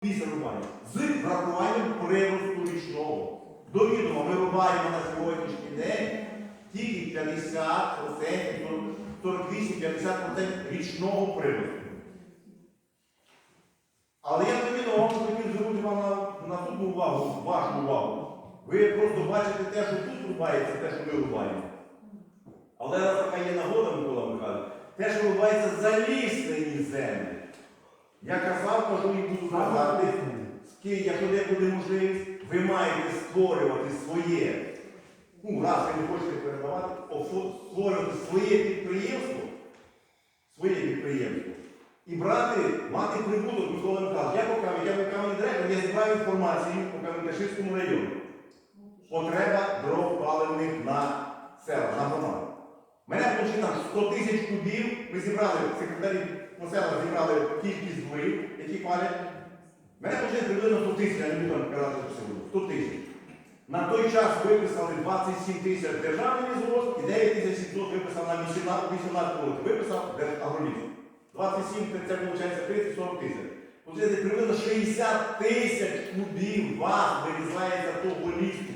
після рубання з врахуванням приросту річного. До відома ми рубаємо на сьогоднішній день тільки 50%, 48-50% річного приросту. Але я тобі вам хотів звернути вам на наступну увагу, вашу увагу. Ви просто бачите те, що тут рубається, те, що ми рубаємо. Але така є нагода, Микола Михайлович, те, що рубається заліснені землі. Я казав, кажу і буду казати, якщо не буде можливість, ви маєте створювати своє. Ну, раз ви не хочете передавати, створювати своє підприємство, своє підприємство. І брати, мати прибуток, Микола Михайлович, я поки я виконавний директор, я збираю інформацію по Кам'янкаширському району. Потреба дров паливних на села, на громаду. Мене получили 100 тисяч кубів, ми зібрали, секретарі по зібрали кількість дворів, які палять. Мене почали приблизно 100 тисяч, я не буду казати, що це було. 100 тисяч. На той час виписали 27 тисяч державний лісгосп і 9 тисяч 700 виписав на 18 18 років. Виписав Держагроліс. 27 це виходить 30-40 тисяч. Получається, приблизно 60 тисяч кубів вас вирізається того лісу,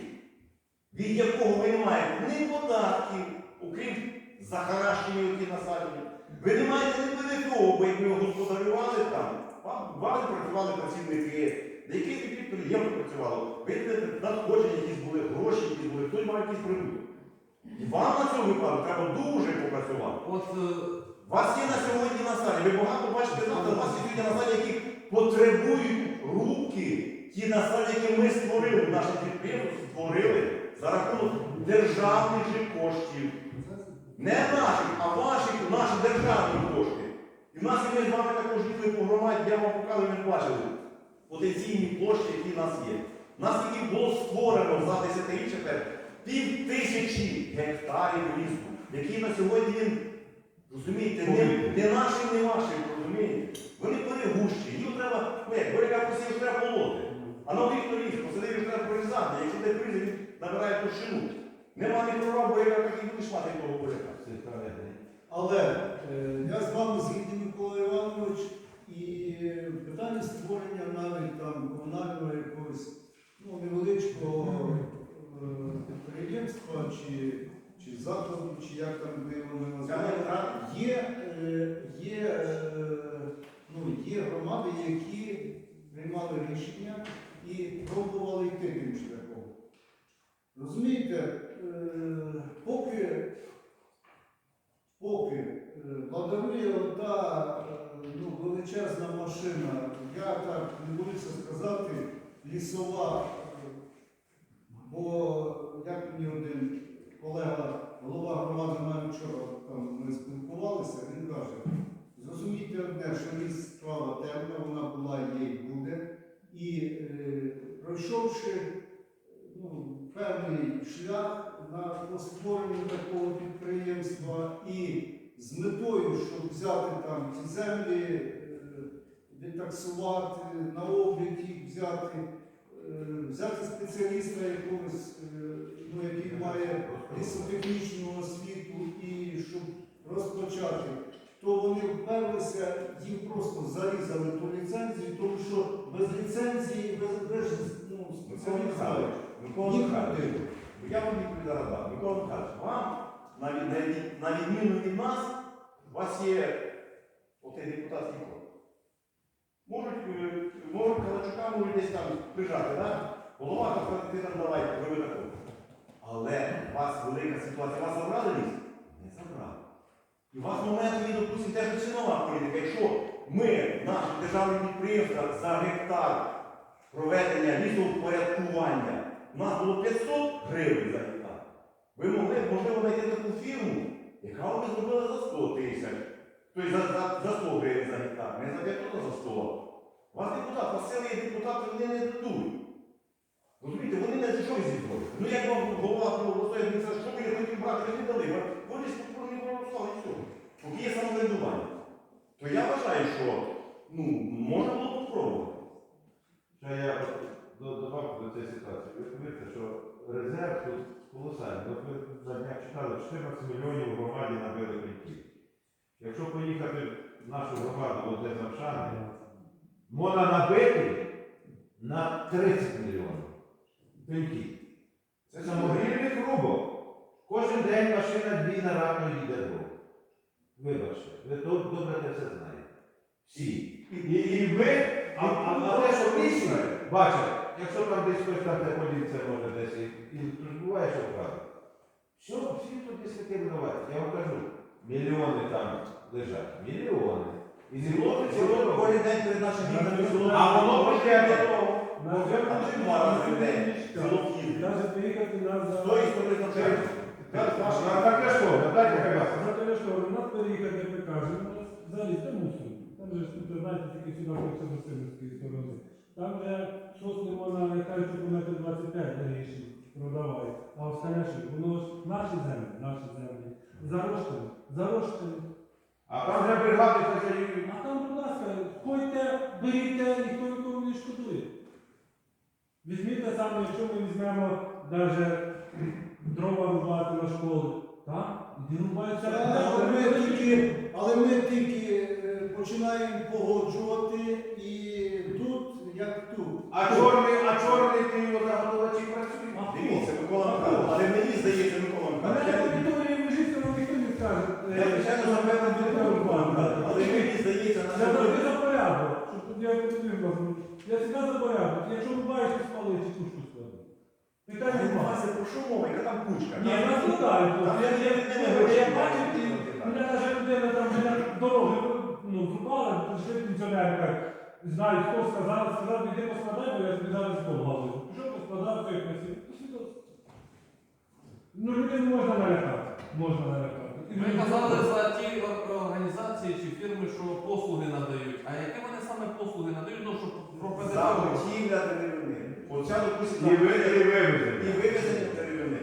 від якого ви не маєте ні податків, окрім захаращення, які насаджені. Ви не маєте ні ПДФО, бо як ви господарювали там, вам, вам працювали працівники, деякі підприємства працювали, ви надходження якісь були, гроші якісь були, хтось мав якийсь прибуток. І вам на цьому випадку треба дуже попрацювати. От е, вас є на сьогодні насаді, ви багато бачите у вас є сьогодні насаді, які потребують рубки, ті насаді, які ми створили, наше підприємство створили за рахунок державних же коштів. Не наших, а ваших, наші державні кошти. І в нас ми з вами також їздили по громаді, я вам показую, ви бачили потенційні площі, які в нас є. У нас тільки було створено за десятиріччя пів тисячі гектарів лісу, які на сьогодні розумієте, не, не наші, не ваші, розумієте? Вони перегущі, їм треба, ну як, буряка посів треба полоти. А на літо ліс, посадив треба прорізати, якщо де прийде, він набирає товщину. Нема ні прорва буряка, так і будеш мати того буряка. Але е, я з вами згідний Микола Іванович і питання створення навіть там комунального якогось ну, невеличкого е, підприємства чи, чи закладу, чи як там ви вони Це називають. Є, е, є, е, ну, є громади, які приймали рішення і пробували йти тим шляхом. Розумієте, е, поки, поки е, ладарує ота е, ну, величезна машина, я так не боюся сказати, лісова, е, бо як мені один колега, голова громади навіть вчора там ми спілкувалися, він каже, зрозумійте одне, що ліс справа темна, вона була, є і буде. І е, пройшовши ну, певний шлях на по створенню такого підприємства і з метою, щоб взяти там ці землі, е, відтаксувати, на облік їх взяти, е, взяти спеціаліста якогось, е, ну, який має лісотехнічну освіту і щоб розпочати, то вони вперлися, їм просто зарізали ту ліцензію, тому що без ліцензії, без, без ну, спеціаліста. Микола Михайлович. Я вам відповідь зараз дам. Микола Михайлович, вам, на, відміну від нас, у вас є отей депутатський корпус. Можуть, е, Калачука, можуть десь там прижати, так? Голова там сказати, ти там давай, роби таку. Але у вас велика ситуація, вас забрали ліс? Не забрали. І у вас момент є, допустимо, теж цінова політика. Якщо ми, наші державні підприємства, за гектар проведення лісовпорядкування у нас було 500 гривень за гектар. Ви могли, можливо, знайти таку фірму, яка вам би зробила за 100 тисяч. Тобто за, за, за 100 гривень за гектар, не за 500, а за 100. У вас депутат, сили є депутати, вони не дадуть. Розумієте, вони не що ви зібрали. Ну як вам голова обласної адміністрації, що ви не хотіли брати, не дали. Вони ж не проголосували і все. Поки є самоврядування. То я вважаю, що ну, можна було спробувати. Ще до- цієї ситуації. Ви розумієте, що резерв тут колосальний. От ви на днях читали, 14 мільйонів в громаді набили квитків. Якщо поїхати в нашу громаду, де Завшани, можна набити на 30 мільйонів. Пеньки. Це самогрівний грубо. Кожен день машина дві на равно їде дорогу. Вибачте, ви доб- добре це все знаєте. Всі. І, і ви, а, а, те, що в бачите, якщо там десь хтось там де поліція може десь, і, і то ж буває, що вказує. Що, всі тут десь винуваті. Я вам кажу, мільйони там лежать. Мільйони. І зілоти цілого. Кожен день перед нашим дітьми А воно прийде до того. Навіть приїхати нас З за... тої сторони там ще. А так що? Дайте хай вас. За Терешкова, нас переїхати, як ми кажемо, взагалі це мусор. Там же знаєте, тільки сюди хочеться до Сибирської сторони. Там же щось не можна, як кажуть, по метр 25 на ріші продавай. А останнє що, воно ж наші землі, наші землі. Зарощені, зарощені. А там вже бригади хазяїв. А там, будь ласка, ходьте, беріть, ніхто нікому не шкодує. Візьміть те саме, якщо ми візьмемо навіть дрова рубати на школу, так? Іди рубаються. Але ми тільки, але ми тільки е, починаємо погоджувати і як тут. А чорний, а чорний ти його заготовачі працює. Дивіться, Микола Михайлович, але мені здається, Микола Мене на Михайлович, території лежить, але ніхто не скаже. я звичайно що Микола це рубати. Михайлович, але мені здається, на Я завжди за порядок, щоб тут я не вас. Я завжди за порядок. Якщо рубаєш, то спали чи кушку склади. Питань немає. Це про що мова? Яка там кучка? Ні, нас не я, я бачив, і мене навіть людина там біля дороги ну, прийшли пенсіонери, кажуть, знають, хто сказав, сказав, іди поскладай, бо я тобі зараз голову. Пішов, поскладав, як носив. Ну, людей можна налякати. Можна налякати. І Ви казали за ті організації чи фірми, що послуги надають. А які вони саме послуги надають, ну, щоб про ПДФ? Заготівля деревини. Оця, допустимо, І ви і і вивезення. вивезення деревини.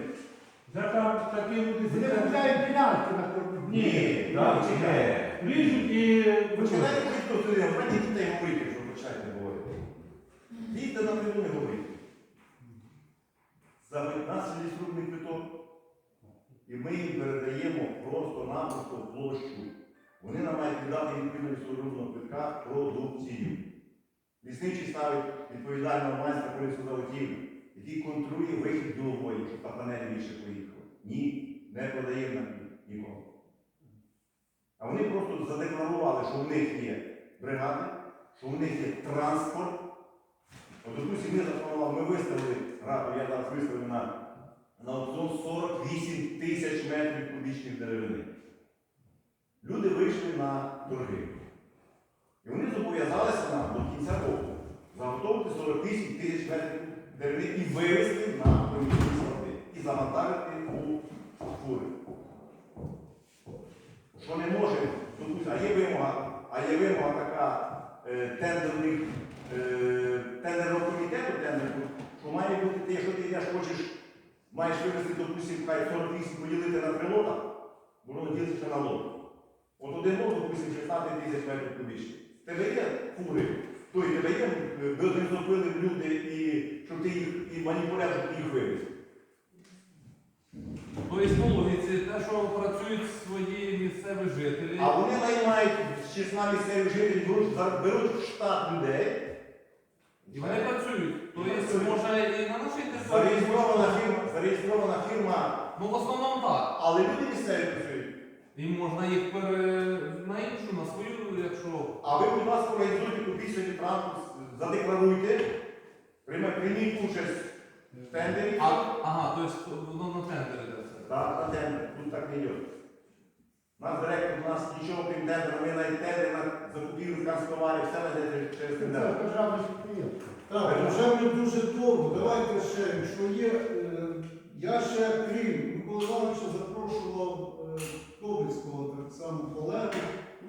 Вже там такі люди Вони сидять. купляють ділянки на кормі. Ні, Так, ні. ріжуть і Починайте хто туди, а мені дітей говорити. Дійте на трибуни говорити. За нас лісрубний квиток. І ми їм передаємо просто-напросто площу. Вони нам мають віддати відповідно лісорубного квитка продукцію. Лісничий ставить відповідального майстра по лісозаготівлі, який контролює вихід білової, щоб та панель більше поїхала. Ні, не продаємо на нікого. А вони просто задекларували, що в них є бригади, що в них є транспорт. От допустим, ми запланували, ми виставили, я зараз виставив на, на аукціон 48 тисяч метрів кубічних деревини. Люди вийшли на торги. І вони зобов'язалися нам до кінця року заготовити 48 тисяч метрів деревини і вивезти на приміщені склади. І завантажити у фури. Що не може, допустимо, а є вимога, а є вимога така е, тендерних, е, тендерного комітету тендеру, що має бути, ти, якщо ти йдеш, хочеш, маєш вивезти, допустимо, хай 48 поділити на три лота, воно ділиться на лот. От один лот, допустимо, 16 тисяч метрів кубічних. Тебе є фури, то й тебе є, е, ви організовували люди, і, щоб ти їх і ти їх вивез. Тобто, по логіці, те, що працюють свої місцеві жителі. А вони наймають з числа місцевих жителів, беруть в штат людей. І вони працюють. Тобто, може і на нашій території. Зареєстрована фірма, зареєстрована фірма, Ну, в основному так. але люди місцеві працюють. І можна їх пере... на іншу, на свою, якщо. А ви, будь ласка, організуйте купіть транспорт, задекларуйте, прийме- прийміть участь в тендері. А, ага, тобто воно на тендері йде все. Так, на тендер, тут так не йде. Наш директор, у нас нічого крім тендера, ми навіть тендер на закупівлю канцтоварів, все веде через Це тендер. державне підприємство. Так, вже ми дуже довго. Давайте ще, якщо є. е, Я ще, крім Микола Івановича, запрошував е, Тобицького так само колегу.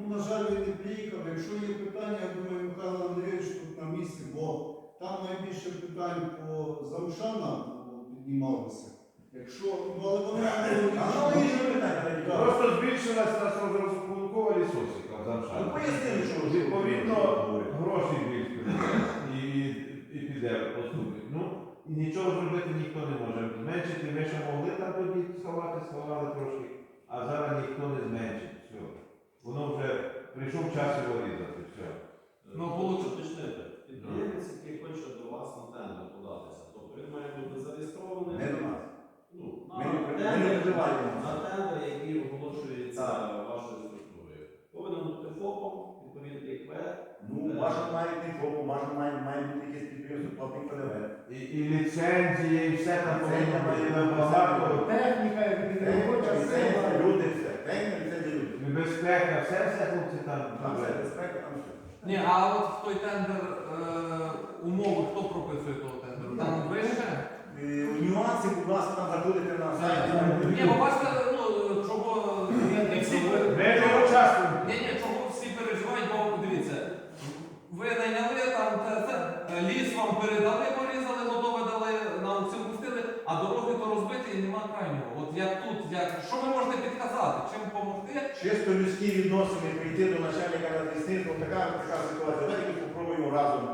Ну, на жаль, він не приїхав. Якщо є питання, я думаю, Михайло Андрійович тут на місці, бо там найбільше питань по замшанам піднімалося. Якщо, ну, але Аналогічне Просто збільшилась нас розрахункова в Ну, пояснили, що Відповідно, гроші більше і, і піде поступить. Ну, і нічого зробити ніхто не може. Зменшити ми ще могли там тоді сховати, сховали трошки, а зараз ніхто не зменшить. Все. Воно вже прийшов час його різати. Все. Ну, получ- уточнити. Підприємець, який хоче до вас має, має бути якесь платник ПДВ. І, і ліцензії, і все там повинно бути багато. Техніка, як робоча сила. люди, все. Техніка, люди. І безпека, все, все хлопці там. Там все, безпека, там все. Ні, а от в той тендер е, умови хто прописує того тендеру? Там вище? Е, Нюанси, будь ласка, там заходите на сайт. Ні, бо бачите, ну чого не всі пер- Ми не участвуємо. ні, ні, чого всі переживають, бо дивіться, ви найняли там те, те, е, ліс вам передали, порізали, готове дали на аукціон пустили, а дороги то розбиті і нема крайнього. От як тут, як що ви можете підказати, чим допомогти? Чисто людські відносини, прийти до начальника на лісництво, така, така ситуація. Давайте якось попробуємо разом.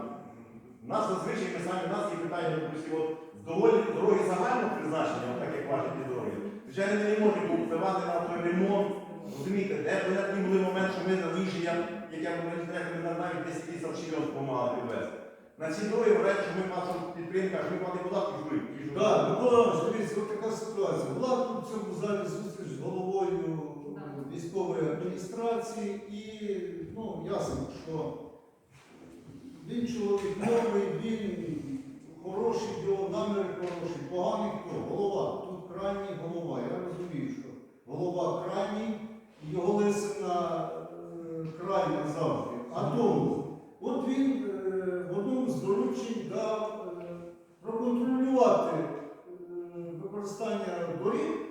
У нас зазвичай ми самі, у нас є питання, допустимо, от доволі дороги загального призначення, так як ваші дороги. Звичайно, ми не можемо впливати на той ремонт. Розумієте, де були були момент, що ми на рішення, яке ми не навіть 10 тисяч чільон допомагали підвести. На ці дороги вважають, що ми платимо підприємка, що ми платимо податки, ми Так, Микола дивіться, така ситуація. Була в цьому залі зустріч з головою військової адміністрації і ну, ясно, що він чоловік новий, він хороший, його наміри хороші, поганий хто? Голова. Тут крайній голова. Я розумію, що голова крайній, його лисина е, крайня завжди. А тому, от він е, в одному з доручень дав е, проконтролювати використання доріг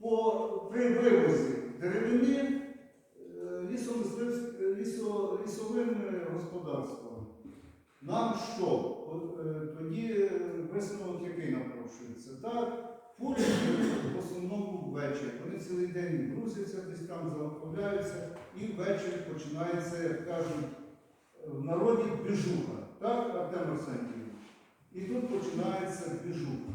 по, при вивозі деревини лісовим е, господарством. Нам що? Е, Тоді е, висновок який напрошується? Так, фурі в основному ввечері. Вони цілий день грузяться, десь там заготовляються, і ввечері починається, як кажуть, в народі біжуха. Так, Артем Арсентійович? І тут починається біжуха.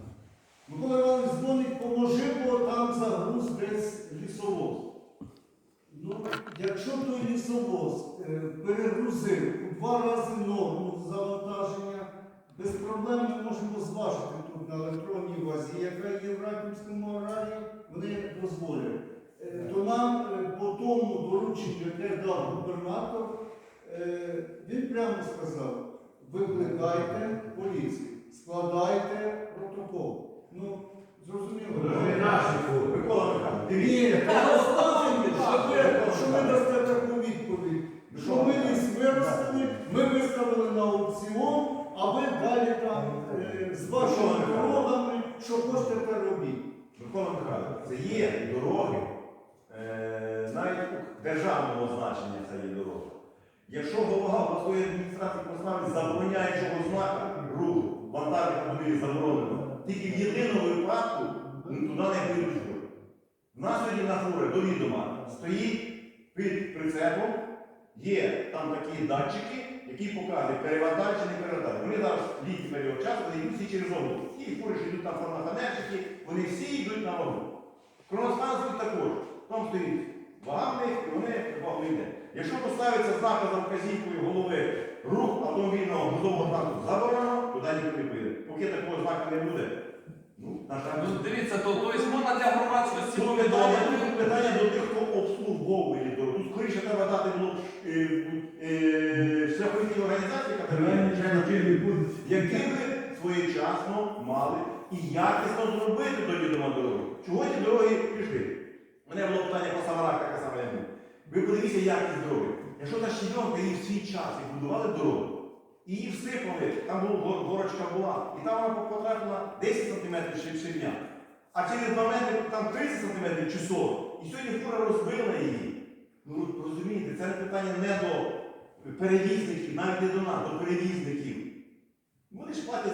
Микола Іванович дзвонить, поможи, бо там загруз десь лісовоз. Якщо той лісовоз е, перегрузив у два рази норму завантаження, без проблем ми можемо зважити тут на електронній базі, яка є в Раківському аграрії, вони дозволять. Е, То нам е, по тому дорученню, яке дав губернатор, він прямо сказав, викликайте поліцію, складайте протокол. Ну, зрозуміло. Це наші фури. Микола Михайлович, останнє, що ви- дасте таку відповідь. Що ми ліс виростили, ми виставили на аукціон, а ви далі там е, з вашими дорогами, що хочете робіть. Микола Михайлович, це є дороги, е, навіть державного значення це є дороги. Якщо голова обласної адміністрації поставить забороняючого знака руху, вантажних автомобілів заборонено, тільки в єдиному випадку ну, туди не фури. У нас сьогодні на фури до відома стоїть під прицепом, є там такі датчики, які показують, перевантаж чи не перевантаж. Вони зараз літній період часу, вони йдуть всі через воду. Ті фури, що йдуть там фармаконечники, вони всі йдуть на воду. Кроноспанський також. Там стоїть вага і вони вагу йде. Якщо поставиться знак за вказівкою голови рух автомобільного грузового знаку заборонено, туди ніхто не поїде. Поки такого знаку не буде, ну, на жаль. Ну дивіться, то тобто можна для громадськості Тут питання, тут питання до тих, хто обслуговує дорогу. Тут скоріше треба дати було е, е, шляховій організації, яка які ви своєчасно мали і якісно зробити до відома дорогу. Чого ті дороги пішли? У мене було питання по Самарах, така сама я був. Ви подивіться якість дороги. Якщо та щебенка її в свій час і будували дорогу, і її всипали, там була горочка була, і там вона потрапила 10 см ширня. А через 2 метри там 30 см чи 40. І сьогодні фура розбила її. Ну розумієте, це питання не до перевізників, навіть не до нас, до перевізників.